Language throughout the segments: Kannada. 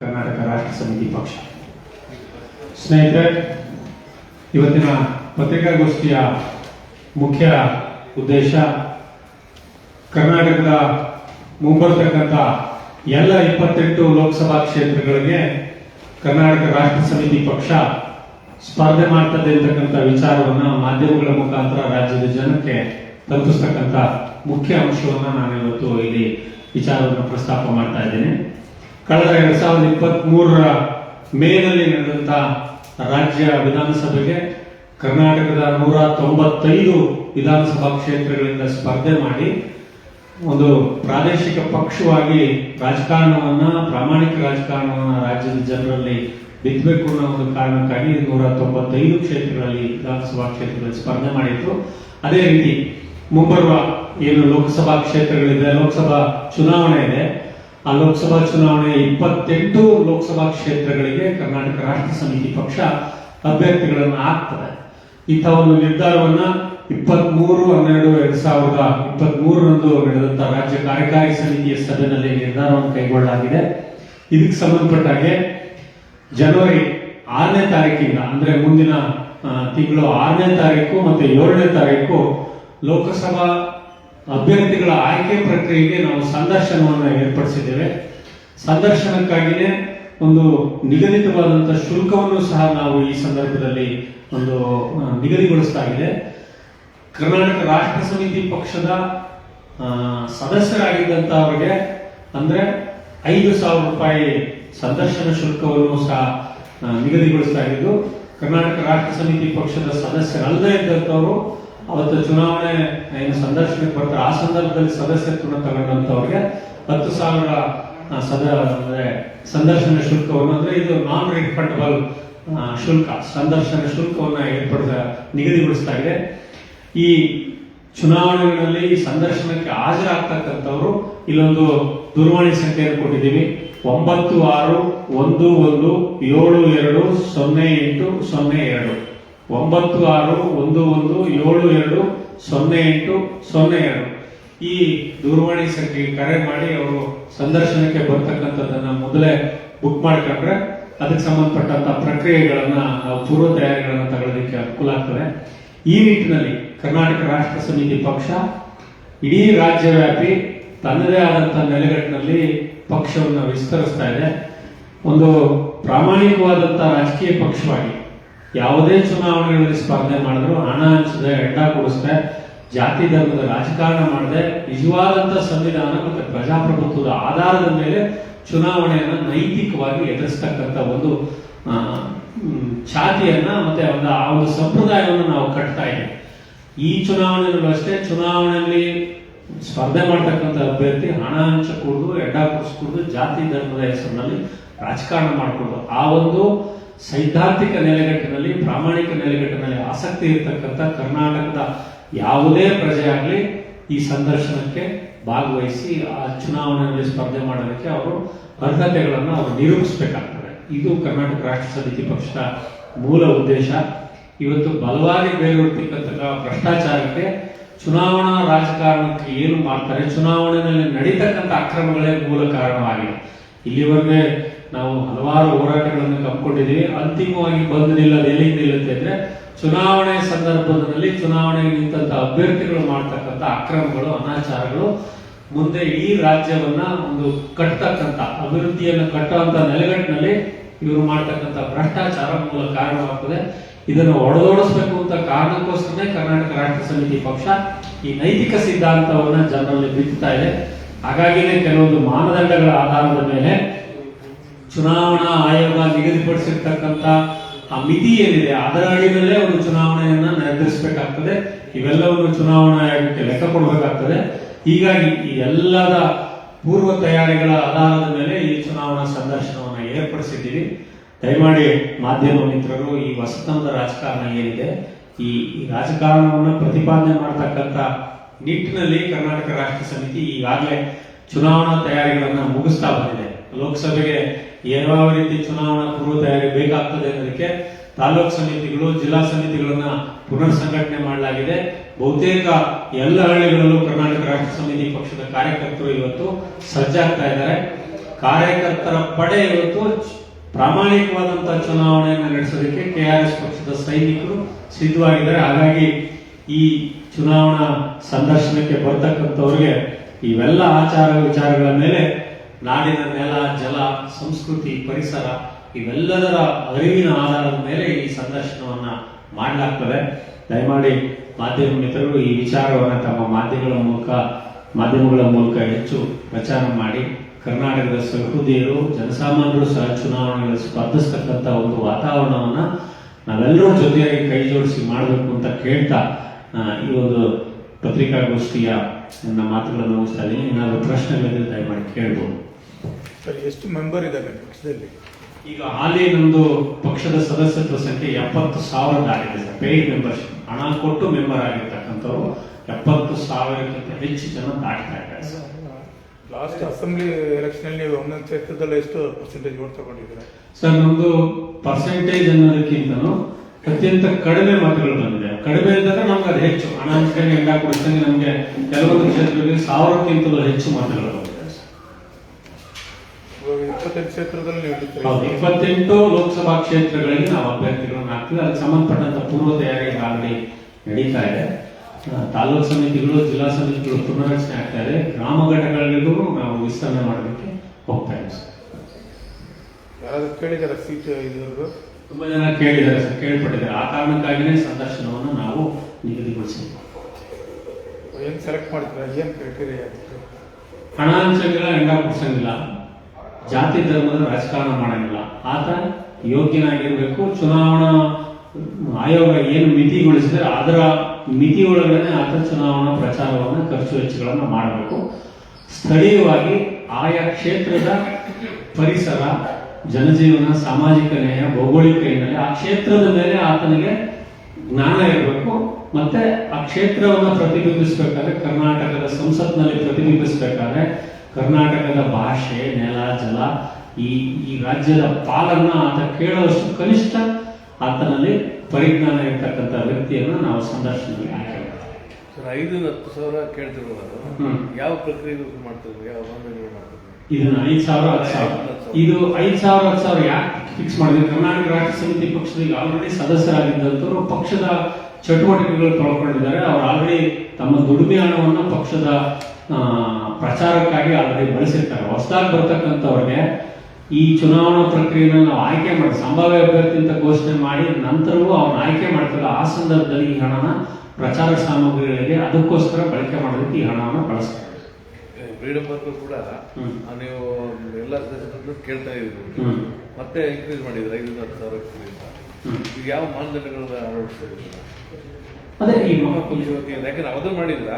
ಕರ್ನಾಟಕ ರಾಷ್ಟ್ರ ಸಮಿತಿ ಪಕ್ಷ. ಸ್ನೇಹಿತರೆ, ಇವತ್ತಿನ ಪತ್ರಿಕಾಗೋಷ್ಠಿಯ ಮುಖ್ಯ ಉದ್ದೇಶ, ಕರ್ನಾಟಕದ ಮುಂಬರ್ತಕ್ಕಂಥ ಎಲ್ಲ ಇಪ್ಪತ್ತೆಂಟು ಲೋಕಸಭಾ ಕ್ಷೇತ್ರಗಳಿಗೆ ಕರ್ನಾಟಕ ರಾಷ್ಟ್ರ ಸಮಿತಿ ಪಕ್ಷ ಸ್ಪರ್ಧೆ ಮಾಡ್ತದೆ ಅಂತಕ್ಕಂಥ ವಿಚಾರವನ್ನು ಮಾಧ್ಯಮಗಳ ಮುಖಾಂತರ ರಾಜ್ಯದ ಜನಕ್ಕೆ ತಲುಪಿಸ್ತಕ್ಕಂಥ ಮುಖ್ಯ ಅಂಶವನ್ನ ನಾನು ಇವತ್ತು ಇಲ್ಲಿ ವಿಚಾರವನ್ನು ಪ್ರಸ್ತಾಪ ಮಾಡ್ತಾ ಕಳೆದ ಎರಡ್ ಸಾವಿರದ ಇಪ್ಪತ್ತ್ ಮೂರರ ಮೇನಲ್ಲಿ ನಡೆದಂತ ರಾಜ್ಯ ವಿಧಾನಸಭೆಗೆ ಕರ್ನಾಟಕದ ನೂರ ತೊಂಬತ್ತೈದು ವಿಧಾನಸಭಾ ಕ್ಷೇತ್ರಗಳಿಂದ ಸ್ಪರ್ಧೆ ಮಾಡಿ ಒಂದು ಪ್ರಾದೇಶಿಕ ಪಕ್ಷವಾಗಿ ರಾಜಕಾರಣವನ್ನ, ಪ್ರಾಮಾಣಿಕ ರಾಜಕಾರಣವನ್ನ ರಾಜ್ಯದ ಜನರಲ್ಲಿ ಬಿತ್ತಬೇಕು ಅನ್ನೋ ಒಂದು ಕಾರಣಕ್ಕಾಗಿ ನೂರ ತೊಂಬತ್ತೈದು ಕ್ಷೇತ್ರಗಳಲ್ಲಿ ವಿಧಾನಸಭಾ ಕ್ಷೇತ್ರಗಳಲ್ಲಿ ಸ್ಪರ್ಧೆ ಮಾಡಿತ್ತು ಅದೇ ರೀತಿ ಮುಂಬರುವ ಏನು ಲೋಕಸಭಾ ಕ್ಷೇತ್ರಗಳಿದೆ, ಲೋಕಸಭಾ ಚುನಾವಣೆ ಇದೆ. ಆ ಲೋಕಸಭಾ ಚುನಾವಣೆ ಇಪ್ಪತ್ತೆಂಟು ಲೋಕಸಭಾ ಕ್ಷೇತ್ರಗಳಿಗೆ ಕರ್ನಾಟಕ ರಾಷ್ಟ್ರ ಸಮಿತಿ ಪಕ್ಷ ಅಭ್ಯರ್ಥಿಗಳನ್ನು ಹಾಕ್ತದೆ. ಇಂಥ ಒಂದು ನಿರ್ಧಾರವನ್ನ ಇಪ್ಪತ್ತ್ ಮೂರು ಹನ್ನೆರಡು, ಎರಡ್ ಸಾವಿರದ ಇಪ್ಪತ್ಮೂರರಂದು ನಡೆದಂತ ರಾಜ್ಯ ಕಾರ್ಯಕಾರಿ ಸಮಿತಿಯ ಸಭೆಯಲ್ಲಿ ನಿರ್ಧಾರವನ್ನು ಕೈಗೊಳ್ಳಲಾಗಿದೆ. ಇದಕ್ಕೆ ಸಂಬಂಧಪಟ್ಟ ಹಾಗೆ ಜನವರಿ ಆರನೇ ತಾರೀಕಿಂದ, ಅಂದ್ರೆ ಮುಂದಿನ ತಿಂಗಳು ಆರನೇ ತಾರೀಕು ಮತ್ತೆ ಏಳನೇ ತಾರೀಕು ಲೋಕಸಭಾ ಅಭ್ಯರ್ಥಿಗಳ ಆಯ್ಕೆ ಪ್ರಕ್ರಿಯೆಗೆ ನಾವು ಸಂದರ್ಶನವನ್ನು ಏರ್ಪಡಿಸಿದ್ದೇವೆ. ಸಂದರ್ಶನಕ್ಕಾಗಿಯೇ ಒಂದು ನಿಗದಿತವಾದಂಥ ಶುಲ್ಕವನ್ನು ಸಹ ನಾವು ಈ ಸಂದರ್ಭದಲ್ಲಿ ಒಂದು ನಿಗದಿಗೊಳಿಸ್ತಾ ಇದೆ ಕರ್ನಾಟಕ ರಾಷ್ಟ್ರ ಸಮಿತಿ ಪಕ್ಷದ ಸದಸ್ಯರಾಗಿದ್ದಂಥವರಿಗೆ ಅಂದರೆ ಐದು ಸಾವಿರ ರೂಪಾಯಿ ಸಂದರ್ಶನ ಶುಲ್ಕವನ್ನು ಸಹ ನಿಗದಿಗೊಳಿಸ್ತಾ ಇದ್ದು ಕರ್ನಾಟಕ ರಾಷ್ಟ್ರ ಸಮಿತಿ ಪಕ್ಷದ ಸದಸ್ಯರಲ್ಲದೇ ಇದ್ದಂಥವರು ಅವತ್ತು ಚುನಾವಣೆ, ಏನು ಸಂದರ್ಶನಕ್ಕೆ ಬರ್ತಾರೆ ಆ ಸಂದರ್ಭದಲ್ಲಿ ಸದಸ್ಯತ್ವವನ್ನು ತಗೊಂಡಂತವ್ರಿಗೆ ಹತ್ತು ಸಾವಿರ ಸದ ಸಂದರ್ಶನ ಶುಲ್ಕವನ್ನು, ಅಂದ್ರೆ ಇದು ನಾನ್ ರಿಫಂಡಬಲ್ ಶುಲ್ಕ, ಸಂದರ್ಶನ ಶುಲ್ಕವನ್ನ ಏರ್ಪಡಿಸ, ನಿಗದಿಗೊಳಿಸ್ತಾ ಇದೆ. ಈ ಚುನಾವಣೆಗಳಲ್ಲಿ ಈ ಸಂದರ್ಶನಕ್ಕೆ ಹಾಜರಾಗ್ತಕ್ಕಂಥವ್ರು ಇಲ್ಲೊಂದು ದೂರವಾಣಿ ಸಂಖ್ಯೆಯನ್ನು ಕೊಟ್ಟಿದ್ದೀವಿ. ಒಂಬತ್ತು ಆರು ಒಂದು ಒಂದು ಏಳು ಎರಡು ಸೊನ್ನೆ ಎಂಟು ಸೊನ್ನೆ ಎರಡು. ಒಂಬತ್ತು ಆರು, ಒಂದು ಒಂದು, ಏಳು ಎರಡು, ಸೊನ್ನೆ ಎಂಟು, ಸೊನ್ನೆ ಎರಡು. ಈ ದೂರವಾಣಿ ಸಂಖ್ಯೆಗೆ ಕರೆ ಮಾಡಿ ಅವರು ಸಂದರ್ಶನಕ್ಕೆ ಬರ್ತಕ್ಕಂಥದ್ದನ್ನ ಮೊದಲೇ ಬುಕ್ ಮಾಡ್ಕೊಂಡ್ರೆ ಅದಕ್ಕೆ ಸಂಬಂಧಪಟ್ಟಂತ ಪ್ರಕ್ರಿಯೆಗಳನ್ನ ಪೂರ್ವ ತಯಾರಿಗಳನ್ನ ತಗೊಳ್ಳೋದಕ್ಕೆ ಅನುಕೂಲ ಆಗ್ತದೆ. ಈ ನಿಟ್ಟಿನಲ್ಲಿ ಕರ್ನಾಟಕ ರಾಷ್ಟ್ರ ಸಮಿತಿ ಪಕ್ಷ, ಇಡೀ ರಾಜ್ಯವ್ಯಾಪಿ ತನ್ನದೇ ಆದಂತ ನೆಲೆಗಟ್ಟಿನಲ್ಲಿ ಪಕ್ಷವನ್ನು ವಿಸ್ತರಿಸ್ತಾ ಇದೆ. ಒಂದು ಪ್ರಾಮಾಣಿಕವಾದಂತಹ ರಾಜಕೀಯ ಪಕ್ಷವಾಗಿ ಯಾವುದೇ ಚುನಾವಣೆಗಳಲ್ಲಿ ಸ್ಪರ್ಧೆ ಮಾಡಿದ್ರು ಹಣ ಹಂಚದೆ ಎಡ್ಡ ಕೊಡಿಸ್ದೆ, ಜಾತಿ ಧರ್ಮದ ರಾಜಕಾರಣ ಮಾಡದೆ, ನಿಜವಾದಂತ ಸಂವಿಧಾನ ಮತ್ತು ಪ್ರಜಾಪ್ರಭುತ್ವದ ಆಧಾರದ ಮೇಲೆ ಚುನಾವಣೆಯನ್ನು ನೈತಿಕವಾಗಿ ಎದುರಿಸ್ತಕ್ಕಂಥ ಒಂದು ಛಾತಿಯನ್ನ ಮತ್ತೆ ಒಂದು, ಆ ಒಂದು ಸಂಪ್ರದಾಯವನ್ನು ನಾವು ಕಟ್ತಾ ಇದ್ದೀವಿ. ಈ ಚುನಾವಣೆಗಳು ಅಷ್ಟೇ, ಚುನಾವಣೆಯಲ್ಲಿ ಸ್ಪರ್ಧೆ ಮಾಡ್ತಕ್ಕಂಥ ಅಭ್ಯರ್ಥಿ ಹಣ ಹಂಚಕೂಡ್ದು ಎಡ್ಡ ಕೊಡಿಸ್ಕೂಡ್ದು, ಜಾತಿ ಧರ್ಮದ ಹೆಸರಿನಲ್ಲಿ ರಾಜಕಾರಣ ಮಾಡಿಕೊಂಡು ಆ ಒಂದು ಸೈದ್ಧಾಂತಿಕ ನೆಲೆಗಟ್ಟಿನಲ್ಲಿ, ಪ್ರಾಮಾಣಿಕ ನೆಲೆಗಟ್ಟಿನಲ್ಲಿ ಆಸಕ್ತಿ ಇರತಕ್ಕಂಥ ಕರ್ನಾಟಕದ ಯಾವುದೇ ಪ್ರಜೆಯಾಗಲಿ ಈ ಸಂದರ್ಶನಕ್ಕೆ ಭಾಗವಹಿಸಿ ಆ ಚುನಾವಣೆಯಲ್ಲಿ ಸ್ಪರ್ಧೆ ಮಾಡೋದಕ್ಕೆ ಅವರು ಅರ್ಹತೆಗಳನ್ನು ಅವರು ನಿರೂಪಿಸಬೇಕಾಗ್ತದೆ. ಇದು ಕರ್ನಾಟಕ ರಾಷ್ಟ್ರ ಸಮಿತಿ ಪಕ್ಷದ ಮೂಲ ಉದ್ದೇಶ. ಇವತ್ತು ಬಲವಾಗಿ ಬೇರೂರ್ತಕ್ಕಂಥ ಭ್ರಷ್ಟಾಚಾರಕ್ಕೆ ಚುನಾವಣಾ ರಾಜಕಾರಣಕ್ಕೆ ಏನು ಮಾಡ್ತಾರೆ, ಚುನಾವಣೆಯಲ್ಲಿ ನಡೀತಕ್ಕಂಥ ಅಕ್ರಮಗಳೇ ಮೂಲ ಕಾರಣವಾಗಿದೆ. ಇಲ್ಲಿವರೆಗೆ ನಾವು ಹಲವಾರು ಹೋರಾಟಗಳನ್ನು ಕಪ್ಕೊಂಡಿದ್ದೀವಿ ಅಂತಿಮವಾಗಿ ಬಂದು ನಿಲ್ಲದು ಎಲ್ಲಿಗೆ ನಿಲ್ಲುತ್ತೆ ಅಂದ್ರೆ ಚುನಾವಣೆ ಸಂದರ್ಭದಲ್ಲಿ ಚುನಾವಣೆಗೆ ನಿಂತಹ ಅಭ್ಯರ್ಥಿಗಳು ಮಾಡ್ತಕ್ಕಂಥ ಅಕ್ರಮಗಳು, ಅನಾಚಾರಗಳು ಮುಂದೆ ಈ ರಾಜ್ಯವನ್ನ ಒಂದು ಕಟ್ಟತಕ್ಕಂಥ ಅಭಿವೃದ್ಧಿಯನ್ನು ಕಟ್ಟುವಂತ ನೆಲೆಗಟ್ಟಿನಲ್ಲಿ ಇವರು ಮಾಡ್ತಕ್ಕಂಥ ಭ್ರಷ್ಟಾಚಾರ ಮೂಲ ಕಾರಣವಾಗ್ತದೆ. ಇದನ್ನು ಒಡೆದೋಡಿಸಬೇಕು ಅಂತ ಕಾರಣಕ್ಕೋಸ್ಕರನೇ ಕರ್ನಾಟಕ ರಾಷ್ಟ್ರ ಸಮಿತಿ ಪಕ್ಷ ಈ ನೈತಿಕ ಸಿದ್ಧಾಂತವನ್ನ ಜನರಲ್ಲಿ ಬಿತ್ತಾ ಇದೆ. ಹಾಗಾಗಿನೇ ಕೆಲವೊಂದು ಮಾನದಂಡಗಳ ಆಧಾರದ ಮೇಲೆ ಚುನಾವಣಾ ಆಯೋಗ ನಿಗದಿಪಡಿಸಿರ್ತಕ್ಕಂಥ ಆ ಮಿತಿ ಏನಿದೆ, ಅದರ ಅಡಿಯಲ್ಲೇ ಒಂದು ಚುನಾವಣೆಯನ್ನ ನಿರ್ಧರಿಸಬೇಕಾಗ್ತದೆ. ಇವೆಲ್ಲವನ್ನು ಚುನಾವಣಾ ಆಯೋಗಕ್ಕೆ ಲೆಕ್ಕ ಕೊಡಬೇಕಾಗ್ತದೆ. ಹೀಗಾಗಿ ಈ ಎಲ್ಲದ ಪೂರ್ವ ತಯಾರಿಗಳ ಆಧಾರದ ಮೇಲೆ ಈ ಚುನಾವಣಾ ಸಂದರ್ಶನವನ್ನು ಏರ್ಪಡಿಸಿದ್ದೀವಿ. ದಯಮಾಡಿ ಮಾಧ್ಯಮ ಮಿತ್ರರು, ಈ ಹೊಸತನದ ರಾಜಕಾರಣ ಏನಿದೆ, ಈ ಈ ರಾಜಕಾರಣವನ್ನು ಪ್ರತಿಪಾದನೆ ಮಾಡತಕ್ಕಂಥ ನಿಟ್ಟಿನಲ್ಲಿ ಕರ್ನಾಟಕ ರಾಷ್ಟ್ರ ಸಮಿತಿ ಈಗಾಗಲೇ ಚುನಾವಣಾ ತಯಾರಿಗಳನ್ನು ಮುಗಿಸ್ತಾ ಬಂದಿದೆ. ಲೋಕಸಭೆಗೆ ಯಾವ ರೀತಿ ಚುನಾವಣಾ ಪೂರ್ವ ತಯಾರಿ ಬೇಕಾಗ್ತದೆ ಅನ್ನೋದಕ್ಕೆ ತಾಲೂಕು ಸಮಿತಿಗಳು, ಜಿಲ್ಲಾ ಸಮಿತಿಗಳನ್ನ ಪುನರ್ ಸಂಘಟನೆ ಮಾಡಲಾಗಿದೆ. ಬಹುತೇಕ ಎಲ್ಲ ಹಳ್ಳಿಗಳಲ್ಲೂ ಕರ್ನಾಟಕ ರಾಷ್ಟ್ರ ಸಮಿತಿ ಪಕ್ಷದ ಕಾರ್ಯಕರ್ತರು ಇವತ್ತು ಸಜ್ಜಾಗ್ತಾ ಇದ್ದಾರೆ. ಕಾರ್ಯಕರ್ತರ ಪಡೆ ಇವತ್ತು ಪ್ರಾಮಾಣಿಕವಾದಂತ ಪ್ರಾಮಾಣಿಕವಾದಂತಹ ಚುನಾವಣೆಯನ್ನು ನಡೆಸೋದಕ್ಕೆ ಕೆಆರ್ಎಸ್ ಪಕ್ಷದ ಸೈನಿಕರು ಸಿದ್ಧವಾಗಿದ್ದಾರೆ. ಹಾಗಾಗಿ ಈ ಚುನಾವಣಾ ಸಂದರ್ಶನಕ್ಕೆ ಬರ್ತಕ್ಕಂಥವ್ರಿಗೆ ಇವೆಲ್ಲ ಆಚಾರ ವಿಚಾರಗಳ ಮೇಲೆ ನಾಡಿನ ನೆಲ, ಜಲ, ಸಂಸ್ಕೃತಿ, ಪರಿಸರ ಇವೆಲ್ಲದರ ಅರಿವಿನ ಆಧಾರದ ಮೇಲೆ ಈ ಸಂದರ್ಶನವನ್ನ ಮಾಡಲಾಗ್ತದೆ. ದಯಮಾಡಿ ಮಾಧ್ಯಮ ಮಿತ್ರರು ಈ ವಿಚಾರವನ್ನು ತಮ್ಮ ಮಾಧ್ಯಮಗಳ ಮೂಲಕ ಮಾಧ್ಯಮಗಳ ಮೂಲಕ ಹೆಚ್ಚು ಪ್ರಚಾರ ಮಾಡಿ. ಕರ್ನಾಟಕದ ಸಹೃದಯರು, ಜನಸಾಮಾನ್ಯರು ಸಹ ಚುನಾವಣೆಗಳಲ್ಲಿ ಸ್ಪರ್ಧಿಸ್ತಕ್ಕಂಥ ಒಂದು ವಾತಾವರಣವನ್ನ ನಾವೆಲ್ಲರೂ ಜೊತೆಯಾಗಿ ಕೈ ಜೋಡಿಸಿ ಮಾಡಬೇಕು ಅಂತ ಕೇಳ್ತಾ ಈ ಒಂದು ಪತ್ರಿಕಾಗೋಷ್ಠಿಯ ನನ್ನ ಮಾತುಗಳನ್ನು ಮುಗಿಸ್ತಾ ಇದ್ದೀನಿ ಏನಾದರೂ ಪ್ರಶ್ನೆಗಳಿದ್ರೆ ದಯಮಾಡಿ ಕೇಳ್ಬೋದು. ಸರ್ ಎಷ್ಟು ಮೆಂಬರ್ ಇದ್ದಾರೆ ಪಕ್ಷದಲ್ಲಿ? ಈಗ ಹಾಲಿ ನಮ್ಮದು ಪಕ್ಷದ ಸದಸ್ಯತ್ವ ಸಂಖ್ಯೆ ಎಪ್ಪತ್ತು ಸಾವಿರ ಆಗಿದೆ ಸರ್ ಪೇಯ್ಡ್ ಮೆಂಬರ್ಶಿಪ್ ಹಣ ಕೊಟ್ಟು ಮೆಂಬರ್ ಆಗಿರ್ತಕ್ಕಂಥವ್ರು ಎಪ್ಪತ್ತು ಸಾವಿರಕ್ಕಿಂತ ಹೆಚ್ಚು ಜನ ದಾಟ್ತಾ ಇದ್ದಾರೆ ಸರ್. ಲಾಸ್ಟ್ ಅಸೆಂಬ್ಲಿ ಎಲೆಕ್ಷನ್ ನೀವು ಒಂದೊಂದು ಕ್ಷೇತ್ರದಲ್ಲಿ ಎಷ್ಟು ಪರ್ಸೆಂಟೇಜ್ ಓಟ್ ತಗೊಂಡಿದ್ದಾರೆ? ಸರ್ ನಮ್ದು ಪರ್ಸೆಂಟೇಜ್ ಅನ್ನೋದಕ್ಕಿಂತನೂ ಅತ್ಯಂತ ಕಡಿಮೆ ಮತಗಳು ಬಂದಿದೆ. ಕಡಿಮೆ ಇದ್ದಾಗ ನಮ್ಗೆ ಅದು ಹೆಚ್ಚು. ಹಣ ಹಂಚಿಕೆ ಹೆಂಗ ಕೊಡಿಸ್ದಂಗೆ ನಮ್ಗೆ ಕೆಲವೊಂದು ಕ್ಷೇತ್ರದಲ್ಲಿ ಸಾವಿರಕ್ಕಿಂತಲೂ ಹೆಚ್ಚು ಮತಗಳು ಇಪ್ಪತ್ತೆಂಟು ಲೋಕಸಭಾ ಕ್ಷೇತ್ರಗಳಲ್ಲಿ ನಾವು ಅಭ್ಯರ್ಥಿಗಳನ್ನು ಹಾಕ್ತೀವಿ. ಅದಕ್ಕೆ ಸಂಬಂಧಪಟ್ಟಂತ ಪೂರ್ವ ತಯಾರಿ ಆಗಲಿ ನಡೀತಾ ಇದೆ. ತಾಲೂಕು ಸಮಿತಿಗಳು ಜಿಲ್ಲಾ ಸಮಿತಿಗಳು ಪುನರಚನೆ ಆಗ್ತಾ ಇದೆ. ಗ್ರಾಮ ಘಟಕಗಳಿಗೂ ನಾವು ವಿಸ್ತರಣೆ ಮಾಡಲಿಕ್ಕೆ ಹೋಗ್ತಾ ಇದ್ದೀವಿ. ತುಂಬಾ ಜನ ಕೇಳಿದ್ದಾರೆ ಸರ್ ಕೇಳ್ಪಟ್ಟಿದ್ದಾರೆ. ಆ ಕಾರಣಕ್ಕಾಗಿನೇ ಸಂದರ್ಶನವನ್ನು ನಾವು ನಿಗದಿಗೊಳಿಸಿದ್ವಿ. ಏನು ಸೆಲೆಕ್ಟ್ ಮಾಡ್ತೀರಾ ಏನ್ ಕ್ರೈಟೀರಿಯಾ ಹಣ ಹಂಚಂಗಿಲ್ಲ ಎಂಡ ಕೊಡ್ಸಂಗಿಲ್ಲ ಜಾತಿ ಧರ್ಮದ ರಾಜಕಾರಣ ಮಾಡಂಗಿಲ್ಲ. ಆತ ಯೋಗ್ಯನಾಗಿರಬೇಕು. ಚುನಾವಣಾ ಆಯೋಗ ಏನು ಮಿತಿಗೊಳಿಸಿದ್ರೆ ಅದರ ಮಿತಿ ಒಳಗಡೆ ಆತ ಚುನಾವಣಾ ಪ್ರಚಾರವನ್ನು ಖರ್ಚು ವೆಚ್ಚಗಳನ್ನು ಮಾಡಬೇಕು. ಸ್ಥಳೀಯವಾಗಿ ಆಯಾ ಕ್ಷೇತ್ರದ ಪರಿಸರ ಜನಜೀವನ ಸಾಮಾಜಿಕ ನ್ಯಾಯ ಭೌಗೋಳಿಕ ಹಿನ್ನೆಲೆ ಆ ಕ್ಷೇತ್ರದ ಮೇಲೆ ಆತನಿಗೆ ಜ್ಞಾನ ಇರಬೇಕು. ಮತ್ತೆ ಆ ಕ್ಷೇತ್ರವನ್ನು ಪ್ರತಿಬಿಂಬಿಸಬೇಕಾದ್ರೆ ಕರ್ನಾಟಕದ ಸಂಸತ್ನಲ್ಲಿ ಪ್ರತಿಬಿಂಬಿಸಬೇಕಾದ್ರೆ ಕರ್ನಾಟಕದ ಭಾಷೆ ನೆಲ ಜಲ ಈ ಈ ರಾಜ್ಯದ ಪಾಲನ್ನು ಆತ ಕೇಳುವಷ್ಟು ಕನಿಷ್ಠ ಆತನಲ್ಲಿ ಪರಿಜ್ಞಾನ ಇರ್ತಕ್ಕಂಥ ವ್ಯಕ್ತಿಯನ್ನು ನಾವು ಸಂದರ್ಶನದಲ್ಲಿ ಐದು ಹತ್ತು ಸಾವಿರ ಕೇಳ್ತಿರೋದು ಯಾವ ಪ್ರಕ್ರಿಯೆ ಮಾಡ್ತಿದ್ರು ಯಾವ ಇದನ್ನ ಐದು ಸಾವಿರ ಹತ್ತು ಸಾವಿರ. ಇದು ಐದು ಸಾವಿರ, ಹತ್ತು ಸಾವಿರ ಯಾಕೆ ಫಿಕ್ಸ್ ಮಾಡಿದ್ರೆ? ಕರ್ನಾಟಕ ರಾಜ್ಯ ಸಮಿತಿ ಪಕ್ಷದ ಆಲ್ರೆಡಿ ಸದಸ್ಯರಾಗಿದ್ದಂಥವ್ರು ಪಕ್ಷದ ಚಟುವಟಿಕೆಗಳು ತೊಳ್ಕೊಂಡಿದ್ದಾರೆ. ಅವರು ಆಲ್ರೆಡಿ ತಮ್ಮ ದುಡಿಮೆ ಹಣವನ್ನು ಪಕ್ಷದ ಪ್ರಚಾರಕ್ಕಾಗಿ ಆಲ್ರೆಡಿ ಬಳಸಿರ್ತಾರೆ. ಹೊಸದಾಗಿ ಬರ್ತಕ್ಕಂಥವ್ರಿಗೆ ಈ ಚುನಾವಣಾ ಪ್ರಕ್ರಿಯೆನ ನಾವು ಆಯ್ಕೆ ಮಾಡಿ, ಸಂಭಾವ್ಯ ಅಭ್ಯರ್ಥಿ ಅಂತ ಘೋಷಣೆ ಮಾಡಿ, ನಂತರವೂ ಅವ್ರನ್ನ ಆಯ್ಕೆ ಮಾಡ್ತಾರೆ ಆ ಸಂದರ್ಭದಲ್ಲಿ ಈ ಹಣನ ಪ್ರಚಾರ ಸಾಮಗ್ರಿಗಳಿಗೆ ಅದಕ್ಕೋಸ್ಕರ ಬಳಕೆ ಮಾಡೋದಕ್ಕೆ ಈ ಹಣವನ್ನು ಬಳಸ್ತಾರೆ. ಫ್ರೀಡಮ್ ವರ್ಗೂ ಕೂಡ. ನೀವು ಎಲ್ಲ ಸದಸ್ಯರನ್ನು ಕೇಳ್ತಾ ಇದ್ರು ಮತ್ತೆ ಇನ್ಕ್ರೀಸ್ ಮಾಡಿದ್ರು ಐದರಿಂದ ಹತ್ತು ಸಾವಿರ increase. ಈಗ ಯಾವ ಮಾನದಂಡಗಳನ್ನ ಅಳವಡಿಸ್ತಾ ಯಾಕಂದ್ರೆ ಅದನ್ನು ಮಾಡಿದ್ರ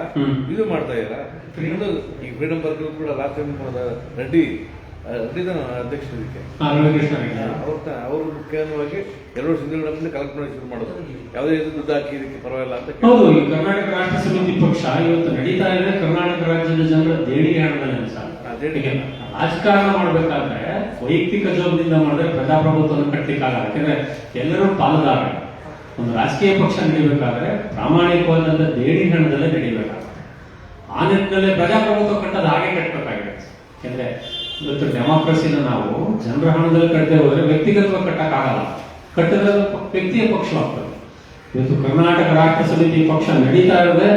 ಇದು ಮಾಡ್ತಾ ಇದ್ರ ಇನ್ನೊಂದು ಈ ಫ್ರೀಡಮ್ ವರ್ಗೂ ಕೂಡ ಲಾಸ್ಟ್ ಟೈಮ್ ರೆಡ್ಡಿ ಆ, ರೆಡ್ಡಿ ಅಧ್ಯಕ್ಷರು ಇದಕ್ಕೆ. ಆ, ಅವ್ರ ಮುಖ್ಯವಾಗಿ ಎರಡು ವರ್ಷ ಕಲೆಕ್ಟ್ ಮಾಡಿ ಶುರು ಮಾಡೋದು. ಯಾವುದೇ ದುಡ್ಡು ಹಾಕಿ ಇದಕ್ಕೆ ಪರವಾಗಿಲ್ಲ ಅಂತ ಕರ್ನಾಟಕ ರಾಷ್ಟ್ರ ಸಮಿತಿ ಪಕ್ಷ ಇವತ್ತು ನಡೀತಾ ಇದೆ. ಕರ್ನಾಟಕ ರಾಜ್ಯದ ಜನರ ದೇಣಿಗೆ ಹಣದಲ್ಲಿ ದೇಣಿಗೆ. ರಾಜಕಾರಣ ಮಾಡ್ಬೇಕಾದ್ರೆ ವೈಯಕ್ತಿಕ ಜವಾಬ್ದಿಂದ ಮಾಡಿದ್ರೆ ಪ್ರಜಾಪ್ರಭುತ್ವವನ್ನು ಕಟ್ಟಲಿಕ್ಕಾಗಲ್ಲ ಯಾಕಂದ್ರೆ ಎಲ್ಲರೂ ಪಾಲುದಾರ. ಒಂದು ರಾಜಕೀಯ ಪಕ್ಷ ನಡಿಬೇಕಾದ್ರೆ ಪ್ರಾಮಾಣಿಕವಾದಂತ ದೇಣಿ ಹಣದಲ್ಲೇ ನಡಿಬೇಕಾಗುತ್ತೆ ಆ ನಿಟ್ಟಿನಲ್ಲಿ ಪ್ರಜಾಪ್ರಭುತ್ವ ಕಟ್ಟದ ಹಾಗೆ ಕಟ್ಟಬೇಕಾಗಿದೆ ಯಾಕಂದ್ರೆ ಇವತ್ತು ಡೆಮಾಕ್ರಸಿನ ನಾವು ಜನರ ಹಣದಲ್ಲಿ ಕಟ್ಟದೆ ಹೋದ್ರೆ ವ್ಯಕ್ತಿಗತ್ವ ಕಟ್ಟಕ್ಕಾಗಲ್ಲ ಕಟ್ಟದ ವ್ಯಕ್ತಿಯ ಪಕ್ಷವಾಗ್ತದೆ. ಇವತ್ತು ಕರ್ನಾಟಕ ರಾಷ್ಟ್ರ ಸಮಿತಿ ಪಕ್ಷ ನಡೀತಾ ಇರೋದೇ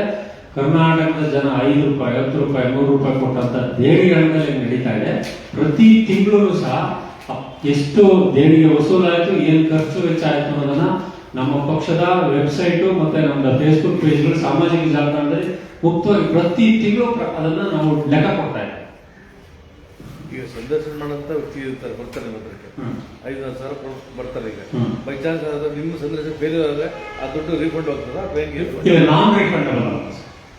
ಕರ್ನಾಟಕದ ಜನ ಐದು ರೂಪಾಯಿ ಹತ್ತು ರೂಪಾಯಿ ನೂರು ರೂಪಾಯಿ ಕೊಟ್ಟಂತ ದೇಣಿಗೆಗಳಲ್ಲಿ ನಡೀತಾ ಇದೆ. ಪ್ರತಿ ತಿಂಗಳು ಸಹ ಎಷ್ಟು ದೇಣಿಗೆ ವಸೂಲಾಯಿತು ಏನು ಖರ್ಚು ವೆಚ್ಚ ಆಯಿತು ಅನ್ನೋದನ್ನ ನಮ್ಮ ಪಕ್ಷದ ವೆಬ್ಸೈಟು ಮತ್ತೆ ನಮ್ಮ ಫೇಸ್ಬುಕ್ ಪೇಜ್ಗಳು ಸಾಮಾಜಿಕ ಜಾಲತಾಣದಲ್ಲಿ ಮುಕ್ತವಾಗಿ ಪ್ರತಿ ತಿಂಗಳು ಅದನ್ನ ನಾವು ಲೆಕ್ಕ ಕೊಡ್ತಾ ಇದ್ದೇವೆ. ಈಗ ಸಂದರ್ಶನ ಮಾಡಂತ ವ್ಯಕ್ತಿ ಇರ್ತಾರೆ ಬರ್ತಾರೆ ನಿಮ್ಮ ಹತ್ರಕ್ಕೆ. ಹ್ಮ್. ಐದು ಹತ್ತು ಸಾವಿರ ಬರ್ತಾರೆ ಈಗ. ಬೈ ಚಾನ್ಸ್ ನಿಮ್ಮ ಸಂದರ್ಶನ ಬೇರೆ ಆದ್ರೆ ಆ ದುಡ್ಡು ರೀಫಂಡ್ ಹೋಗ್ತದ ಬ್ಯಾಂಕ್ ನಾನ್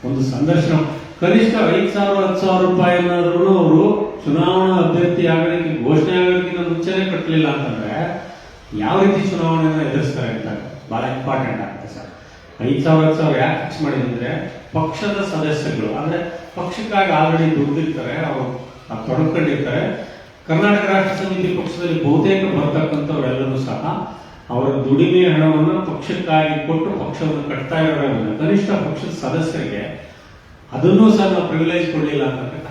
ಒಂದು ಸಂದರ್ಶನ. ಕನಿಷ್ಠ ಐದು ಸಾವಿರ, ಹತ್ತು ಸಾವಿರ ರೂಪಾಯಿ ಅವರು ಚುನಾವಣಾ ಅಭ್ಯರ್ಥಿ ಆಗಲಿಕ್ಕೆ, ಘೋಷಣೆ ಆಗೋದಕ್ಕಿಂತ ಮುಂಚೆನೆ ಕಟ್ಟಲಿಲ್ಲ ಅಂತಂದ್ರೆ ಯಾವ ರೀತಿ ಚುನಾವಣೆಯನ್ನು ಎದುರಿಸ್ತಾರೆ ಅಂತ ಬಹಳ ಇಂಪಾರ್ಟೆಂಟ್ ಆಗುತ್ತೆ ಸರ್. ಐದು ಸಾವಿರ, ಹತ್ತು ಸಾವಿರ ಯಾಕೆ ಖರ್ಚು ಮಾಡಿದ್ರೆ ಪಕ್ಷದ ಸದಸ್ಯಗಳು ಅಂದ್ರೆ ಪಕ್ಷಕ್ಕಾಗಿ ಆಲ್ರೆಡಿ ದುಡ್ದಿರ್ತಾರೆ, ಅವರು ತೊಡಕೊಂಡಿರ್ತಾರೆ. ಕರ್ನಾಟಕ ರಾಷ್ಟ್ರ ಸಮಿತಿ ಪಕ್ಷದಲ್ಲಿ ಬಹುತೇಕ ಬರ್ತಕ್ಕಂಥವರೆಲ್ಲರೂ ಸಹ ಅವರ ದುಡಿಮೆ ಹಣವನ್ನು ಪಕ್ಷಕ್ಕಾಗಿ ಕೊಟ್ಟು ಪಕ್ಷವನ್ನು ಕಟ್ತಾ ಇರೋದ್ರಿಂದ ಕನಿಷ್ಠ ಪಕ್ಷದ ಸದಸ್ಯರಿಗೆ ಅದನ್ನು ಸಹ ನಾವು ಪ್ರಿವಿಲೇಜ್ ಕೊಡಲಿಲ್ಲ ಅಂತಕ್ಕಂಥ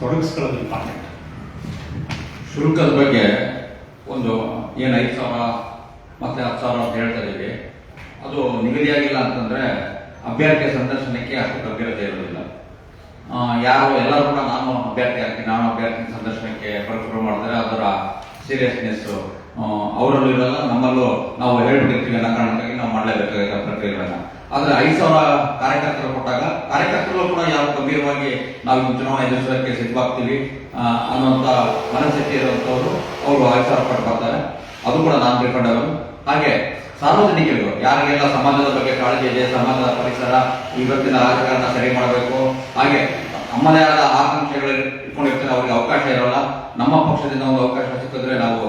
ತೊಡಗಿಸ್ಕೊಳ್ಳೋದು ಇಂಪಾರ್ಟೆಂಟ್ ಶುಲ್ಕದ ಬಗ್ಗೆ ಒಂದು ಏನು ಐದು ಸಾವಿರ, ಮತ್ತೆ ಹತ್ತು ಸಾವಿರ ಅಂತ ಹೇಳ್ತಾ ಇದ್ದೀವಿ. ಅದು ನಿಗದಿಯಾಗಿಲ್ಲ ಅಂತಂದ್ರೆ ಅಭ್ಯರ್ಥಿಯ ಸಂದರ್ಶನಕ್ಕೆ ಅಷ್ಟು ಗಂಭೀರತೆ ಇರೋದಿಲ್ಲ. ಯಾರು, ಎಲ್ಲರೂ ಕೂಡ ನಾನು ಅಭ್ಯರ್ಥಿ ಆಗ್ತೀನಿ. ನಾನು ಅಭ್ಯರ್ಥಿ ಸಂದರ್ಶನಕ್ಕೆ ಪರಿಪೂರ್ಣ ಮಾಡಿದ್ರೆ ಅದರ ಸೀರಿಯಸ್ನೆಸ್ ಅವರಲ್ಲೂ ಇರಲ್ಲ, ನಮ್ಮಲ್ಲೂ ನಾವು ಹೇಳ್ಬಿಟ್ಟಿರ್ತೀವಿ ಅನ್ನೋ ಕಾರಣಕ್ಕಾಗಿ ನಾವು ಮಾಡಲೇಬೇಕಾಗಿರೋ ಪ್ರಕ್ರಿಯೆಗಳನ್ನ. ಆದ್ರೆ ಐದು ಸಾವಿರ ಕಾರ್ಯಕರ್ತರು ಕೊಟ್ಟಾಗ, ಕಾರ್ಯಕರ್ತರು ಕೂಡ ಯಾವ ಗಂಭೀರವಾಗಿ ನಾವು ಚುನಾವಣೆ ಎದುರಿಸೋದಕ್ಕೆ ಸಿದ್ಧವಾಗ್ತೀವಿ ಅನ್ನುವಂತ ಮನಸ್ಥಿತಿ ಇರುವಂತವರು, ಅವರು ಐದು ಸಾವಿರ ಕೊಟ್ಟು ಬರ್ತಾರೆ. ಅದು ಕೂಡ ನಾನು ತಿಳ್ಕೊಂಡವರು ಹಾಗೆ ಸಾರ್ವಜನಿಕರು ಯಾರಿಗೆಲ್ಲ ಸಮಾಜದ ಬಗ್ಗೆ ಕಾಳಜಿ ಇದೆ, ಸಮಾಜದ ಪರಿಸರ ಇವತ್ತಿನ ರಾಜಕಾರಣ ಸರಿ ಮಾಡಬೇಕು, ಹಾಗೆ ನಮ್ಮದೇ ಆದ ಆಕಾಂಕ್ಷೆಗಳು ಇಟ್ಕೊಂಡಿರ್ತಾರೆ, ಅವರಿಗೆ ಅವಕಾಶ ಇರೋಲ್ಲ. ನಮ್ಮ ಪಕ್ಷದಿಂದ ಒಂದು ಅವಕಾಶ ಸಿಕ್ಕಿದ್ರೆ ನಾವು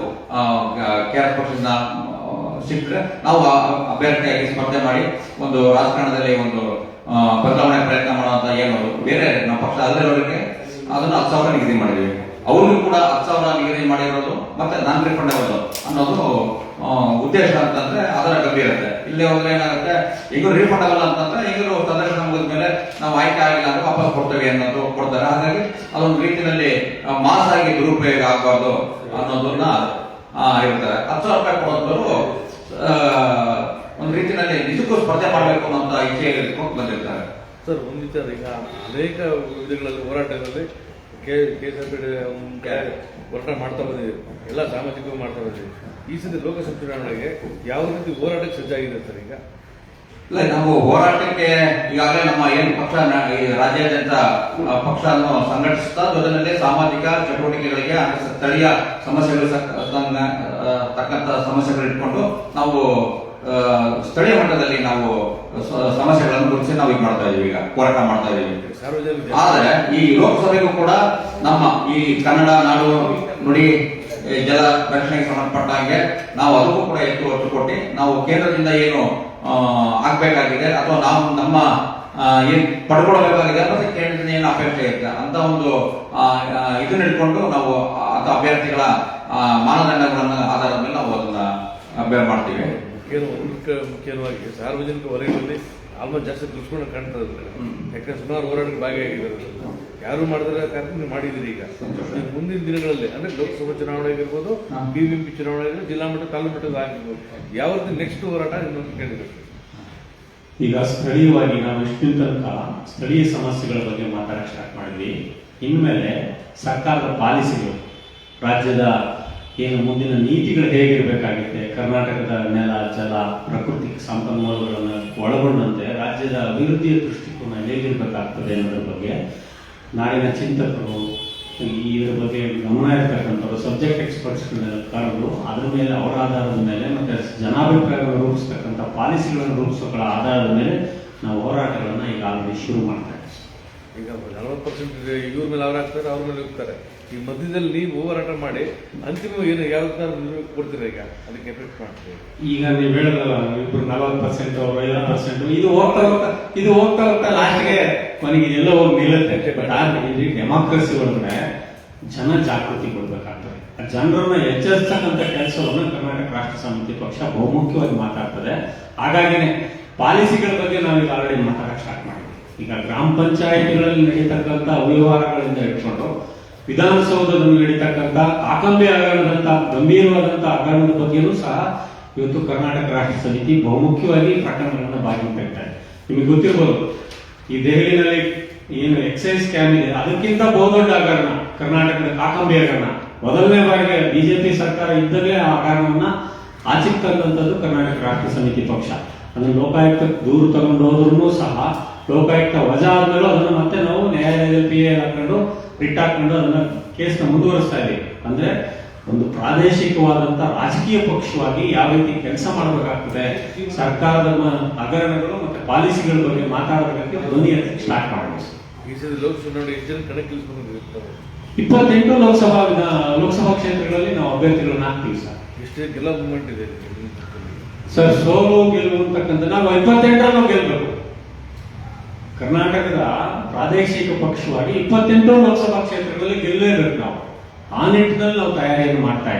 ಕೆ ಆರ್ ಪಕ್ಷದಿಂದ ಸಿಕ್ಕರೆ ನಾವು ಅಭ್ಯರ್ಥಿಯಾಗಿ ಸ್ಪರ್ಧೆ ಮಾಡಿ ಒಂದು ರಾಜಕಾರಣದಲ್ಲಿ ಒಂದು ಬದಲಾವಣೆ ಪ್ರಯತ್ನ ಮಾಡುವಂತ ಏನು ಬೇರೆ ನಮ್ಮ ಪಕ್ಷ ಅಲ್ಲಿರೋರಿಗೆ ಅದನ್ನ ಹತ್ತು ಸಾವಿರ ನಿಗದಿ ಮಾಡಿದ್ವಿ ಅವ್ರಿಗೂ ಕೂಡ ಹತ್ತು ಸಾವಿರ ನಿಗದಿ ಮಾಡಿರೋದು ಮತ್ತೆ ನಾನ್ ರಿಫಂಡಬಲ್ ಅನ್ನೋದು ಉದ್ದೇಶ ಅಂತಂದ್ರೆ ಅದರ ಗಂಭೀರತೆ. ಇಲ್ಲಿ ಹೋದ್ರೆ ಏನಾಗುತ್ತೆ? ಈಗ ಆಗಲ್ಲ ಅಂತಂದ್ರೆ ಈಗ ಪ್ರದರ್ಶನ ಮುಗಿದ ಮೇಲೆ ನಾವು ಆಯ್ಕೆ ಆಗಿಲ್ಲ ಅಂದ್ರೆ ವಾಪಸ್ ಕೊಡ್ತೇವೆ ಅನ್ನೋದು ಕೊಡ್ತಾರೆ. ಹಾಗಾಗಿ ಅದೊಂದು ರೀತಿಯಲ್ಲಿ ಮಾಸ್ ಆಗಿ ದುರುಪಯೋಗ ಆಗಬಾರ್ದು ಅನ್ನೋದನ್ನ ಇರ್ತಾರೆ ಹತ್ತು ಸಾವಿರ ರೂಪಾಯಿ ಕೊಡೋದ್ರು ಆ, ಒಂದು ರೀತಿಯಲ್ಲಿ ನಿಜಕ್ಕೂ ಸ್ಪರ್ಧೆ ಮಾಡಬೇಕು ಅನ್ನೋಂತ ಇಚ್ಛೆಯಲ್ಲಿ ಇಟ್ಕೊಂಡು ಬಂದಿರ್ತಾರೆ. ಸರ್ ಒಂದು ವಿಚಾರ ಈಗ ಅನೇಕ ವಿಧಗಳಲ್ಲಿ ಹೋರಾಟಗಳಲ್ಲಿ K K S F P ಹೋರಾಟ ಮಾಡ್ತಾ ಬಂದಿದ್ದೀವಿ. ಎಲ್ಲ ಸಾಮಾಜಿಕವಾಗಿ ಮಾಡ್ತಾ ಬಂದಿದೆ ಈ ಸತಿ ಲೋಕಸಭೆ ಚುನಾವಣೆಗೆ ಯಾವ ರೀತಿ ಹೋರಾಟಕ್ಕೆ ಸಜ್ಜಾಗಿದೆ ಸರ್ ಈಗ? ಇಲ್ಲ ನಾವು ಹೋರಾಟಕ್ಕೆ ಈಗಾಗಲೇ ನಮ್ಮ ಏನು ಪಕ್ಷ ರಾಜ್ಯಾದ್ಯಂತ ಪಕ್ಷವನ್ನು ಸಂಘಟಿಸುತ್ತಾ ಜೊತೆಯಲ್ಲಿ ಸಾಮಾಜಿಕ ಚಟುವಟಿಕೆಗಳಿಗೆ ಸ್ಥಳೀಯ ಸಮಸ್ಯೆಗಳು ತಕ್ಕಂತ ಸಮಸ್ಯೆಗಳು ಇಟ್ಕೊಂಡು ನಾವು ಸ್ಥಳೀಯ ಮಟ್ಟದಲ್ಲಿ ನಾವು ಸಮಸ್ಯೆಗಳನ್ನು ಗುರುತಿಸಿ ನಾವು ಇದು ಮಾಡ್ತಾ ಇದೀವಿ ಈಗ ಹೋರಾಟ ಮಾಡ್ತಾ ಇದೀವಿ ಆದರೆ ಈ ಲೋಕಸಭೆಗೂ ಕೂಡ ನಮ್ಮ ಈ ಕನ್ನಡ ನಾಡು ನುಡಿ ಜಲ ರಕ್ಷಣೆಗೆ ಸಂಬಂಧಪಟ್ಟ ಹಾಗೆ ನಾವು ಅದಕ್ಕೂ ಕೂಡ ಹೆಚ್ಚು ಒತ್ತು ಕೊಟ್ಟು ನಾವು ಕೇಂದ್ರದಿಂದ ಏನು ಆಗ್ಬೇಕಾಗಿದೆ ಅಥವಾ ನಾವು ನಮ್ಮ ಏನ್ ಪಡ್ಕೊಳ್ಬೇಕಾಗಿದೆ ಅನ್ನೋದು ಕೇಂದ್ರದಿಂದ ಏನು ಅಪೇಕ್ಷೆ ಇರುತ್ತೆ ಅಂತ ಒಂದು ಇದನ್ನ ಇಟ್ಕೊಂಡು ನಾವು ಅಂತ ಅಭ್ಯರ್ಥಿಗಳ ಮಾನದಂಡಗಳನ್ನ ಆಧಾರದ ಮೇಲೆ ನಾವು ಅದನ್ನ ಅಭ್ಯರ್ಥಿ ಮಾಡ್ತೀವಿ. ಮುಖ್ಯ ಮುಖ್ಯ ಮುಖ್ಯವಾಗಿ ಸಾರ್ವಜನಿಕ ವಲಯದಲ್ಲಿ ಆಲ್ಮೋಸ್ಟ್ ಜಾಸ್ತಿ ದುಷ್ಕೊಂಡು ಕಾಣ್ತಾ ಇದ್ದಾರೆ ಯಾಕಂದ್ರೆ ಸುಮಾರು ಹೋರಾಟಕ್ಕೆ ಭಾಗಿಯಾಗಿದ್ದಾರೆ ಯಾರು ಮಾಡಿದ್ರೆ ಕಾರ್ಯಕ್ರಮ ಮಾಡಿದ್ದೀರಿ ಮಾಡಿದಿರಿ ಈಗ. ಈಗ ಮುಂದಿನ ದಿನಗಳಲ್ಲಿ ಅಂದ್ರೆ ಲೋಕಸಭಾ ಚುನಾವಣೆ ಆಗಿರ್ಬೋದು ಬಿ ಬಿ ಪಿ ಚುನಾವಣೆ ಆಗಿರ್ಬೋದು ಜಿಲ್ಲಾ ಮಟ್ಟ ತಾಲೂಕು ಮಟ್ಟದ ಆಗಿರ್ಬೋದು. ಯಾವ ರೀತಿ ನೆಕ್ಸ್ಟ್ ಹೋರಾಟ ಇನ್ನೊಂದು ಕೇಳಿದ್ರು. ಈಗ ಸ್ಥಳೀಯವಾಗಿ ನಾವು ಇಷ್ಟಿನ ತನಕ ಸ್ಥಳೀಯ ಸಮಸ್ಯೆಗಳ ಬಗ್ಗೆ ಮಾತಾಡಕ್ಕೆ ಸ್ಟಾರ್ಟ್ ಮಾಡಿದ್ವಿ. ಇನ್ಮೇಲೆ ಸರ್ಕಾರದ ಪಾಲಿಸಿಗಳು ರಾಜ್ಯದ ಏನು ಮುಂದಿನ ನೀತಿಗಳು ಹೇಗಿರಬೇಕಾಗಿದೆ ಕರ್ನಾಟಕದ ನೆಲ, ಜಲ ಪ್ರಾಕೃತಿಕ ಸಂಪನ್ಮೂಲಗಳನ್ನು ಒಳಗೊಂಡಂತೆ ರಾಜ್ಯದ ಅಭಿವೃದ್ಧಿಯ ದೃಷ್ಟಿಕೋನ ಹೇಗಿರಬೇಕಾಗ್ತದೆ ಅನ್ನೋದ್ರ ಬಗ್ಗೆ ನಾಡಿನ ಚಿಂತಕರು ಇದ್ರ ಬಗ್ಗೆ ಗಮನ ಇರ್ತಕ್ಕಂಥವ್ರು ಸಬ್ಜೆಕ್ಟ್ ಎಕ್ಸ್ಪರ್ಟ್ಸ್ಗಳನ್ನ ಕರೆದು ಅದರ ಮೇಲೆ ಅವರ ಆಧಾರದ ಮೇಲೆ ಮತ್ತೆ ಜನಾಭಿಪ್ರಾಯಗಳನ್ನು ರೂಪಿಸ್ತಕ್ಕಂಥ ಪಾಲಿಸಿಗಳನ್ನು ರೂಪಿಸೋಗಳ ಆಧಾರದ ಮೇಲೆ ನಾವು ಹೋರಾಟಗಳನ್ನು ಈಗ ಆಲ್ರೆಡಿ ಶುರು ಮಾಡ್ತಾ ಈಗ ನಲವತ್ತು ಪರ್ಸೆಂಟ್ ಇವ್ರ ಮೇಲೆ ಅವ್ರು ಹಾಕ್ತಾರೆ ಅವ್ರ ಮೇಲೆ ಹೋಗ್ತಾರೆ ಈ ಮಧ್ಯದಲ್ಲಿ ನೀವು ಹೋರಾಟ ಮಾಡಿ ಅಂತಿಮವಾಗಿ ಏನು ಯಾವ ಥರ ಕೊಡ್ತೀರಾ ಈಗ? ಅದಕ್ಕೆ ಎಫೆಕ್ಟ್ ಮಾಡ್ತೀವಿ. ಈಗ ನೀವು ಹೇಳಿದ್ರಲ್ಲ ಇಬ್ರು ನಲವತ್ತು ಪರ್ಸೆಂಟ್ ಅವ್ರು ಐವತ್ತು ಪರ್ಸೆಂಟ್ ಇದು ಹೋಗ್ತಾ ಹೋಗ್ತಾ ಇದು ಹೋಗ್ತಾ ಹೋಗ್ತಾ ಲಾಸ್ಟ್ಗೆ ಕೊನೆಗೆ ಎಲ್ಲ ಹೋಗಿ ನಿಲ್ಲುತ್ತೆ. ಬಟ್ ಆದ್ರೆ ಡೆಮಾಕ್ರಸಿ ಒಳಗಡೆ ಜನ ಜಾಗೃತಿ ಕೊಡ್ಬೇಕಾಗ್ತದೆ. ಆ ಜನರನ್ನ ಎಚ್ಚರಿಸ್ತಕ್ಕಂಥ ಕೆಲಸವನ್ನು ಕರ್ನಾಟಕ ರಾಷ್ಟ್ರ ಸಮಿತಿ ಪಕ್ಷ ಬಹುಮುಖ್ಯವಾಗಿ ಮಾತಾಡ್ತದೆ. ಹಾಗಾಗಿನೇ ಪಾಲಿಸಿಗಳ ಬಗ್ಗೆ ನಾವೀಗ ಆಲ್ರೆಡಿ ಮಾತಾಡಕ್ಕೆ ಸ್ಟಾರ್ಟ್ ಮಾಡಿದ್ವಿ. ಈಗ ಗ್ರಾಮ ಪಂಚಾಯತಿಗಳಲ್ಲಿ ನಡೀತಕ್ಕಂಥ ಅವ್ಯವಹಾರಗಳಿಂದ ಇಟ್ಕೊಂಡು ವಿಧಾನಸೌಧದಲ್ಲಿ ನಡೀತಕ್ಕಂಥ ಕಾಕಂಬಿ ಹಗರಣದಂತ ಗಂಭೀರವಾದಂತ ಹಗರಣದ ಬಗ್ಗೆಯೂ ಸಹ ಇವತ್ತು ಕರ್ನಾಟಕ ರಾಷ್ಟ್ರ ಸಮಿತಿ ಬಹುಮುಖ್ಯವಾಗಿ ಪ್ರಕರಣಗಳನ್ನ ಭಾಗಿತಾ ಇದ್ದಾರೆ. ನಿಮಗೆ ಗೊತ್ತಿರ್ಬೋದು, ಈ ದೆಹಲಿನಲ್ಲಿ ಏನು ಎಕ್ಸೈಸ್ ಸ್ಕ್ಯಾಮ್ ಇದೆ. ಅದಕ್ಕಿಂತ ಬಹುದೊಡ್ಡ ಹಗರಣ ಕರ್ನಾಟಕದ ಕಾಕಂಬಿ ಹಗರಣ. ಮೊದಲನೇ ಬಾರಿಗೆ ಬಿಜೆಪಿ ಸರ್ಕಾರ ಇದ್ದಲ್ಲೇ ಆ ಕಾರಣವನ್ನ ಆಚೆಗೆ ತಕ್ಕಂಥದ್ದು ಕರ್ನಾಟಕ ರಾಷ್ಟ್ರ ಸಮಿತಿ ಪಕ್ಷ. ಅದನ್ನು ಲೋಕಾಯುಕ್ತ ದೂರು ತಗೊಂಡು ಹೋದ್ರೂ ಸಹ ಲೋಕಾಯುಕ್ತ ವಜಾ ಆದ್ಮೇಲೂ ಅದನ್ನ ಮತ್ತೆ ನಾವು ನ್ಯಾಯಾಲಯದಲ್ಲಿ ಪಿ ಎ ಹಾಕೊಂಡು ರಿಟ್ ಹಾಕೊಂಡು ಅದನ್ನ ಕೇಸ್ನ ಮುಂದುವರಿಸ್ತಾ ಇದೀವಿ ಅಂದ್ರೆ ಒಂದು ಪ್ರಾದೇಶಿಕವಾದಂತ ರಾಜಕೀಯ ಪಕ್ಷವಾಗಿ ಯಾವ ರೀತಿ ಕೆಲಸ ಮಾಡಬೇಕಾಗ್ತದೆ ಸರ್ಕಾರದ ಹಗರಣಗಳು ಮತ್ತೆ ಪಾಲಿಸಿಗಳ ಬಗ್ಗೆ ಮಾತಾಡೋದಕ್ಕೆ ಧ್ವನಿ ಸ್ಟಾರ್ಟ್ ಮಾಡಬೇಕು ಇಪ್ಪತ್ತೆಂಟು ಲೋಕಸಭಾ ವಿಧ ಲೋಕಸಭಾ ಕ್ಷೇತ್ರಗಳಲ್ಲಿ ನಾವು ಅಭ್ಯರ್ಥಿಗಳನ್ನ ಹಾಕ್ತೀವಿ ಸರ್. ಎಷ್ಟೇ ಗೆಲ್ಲ ಮೂಮೆಂಟ್ ಇದೆ ಸರ್ ಸೋಲು ಗೆಲುವು ಅಂತಕ್ಕಂಥ ನಾವು ಇಪ್ಪತ್ತೆಂಟರ ನಾವು ಗೆಲ್ಬೇಕು. ಕರ್ನಾಟಕದ ಪ್ರಾದೇಶಿಕ ಪಕ್ಷವಾಗಿ ಇಪ್ಪತ್ತೆಂಟು ಲೋಕಸಭಾ ಕ್ಷೇತ್ರಗಳಲ್ಲಿ ಗೆಲ್ಲಲೇಬೇಕು ನಾವು. ಆ ನಿಟ್ಟಿನಲ್ಲಿ ನಾವು ತಯಾರಿಯನ್ನು ಮಾಡ್ತಾ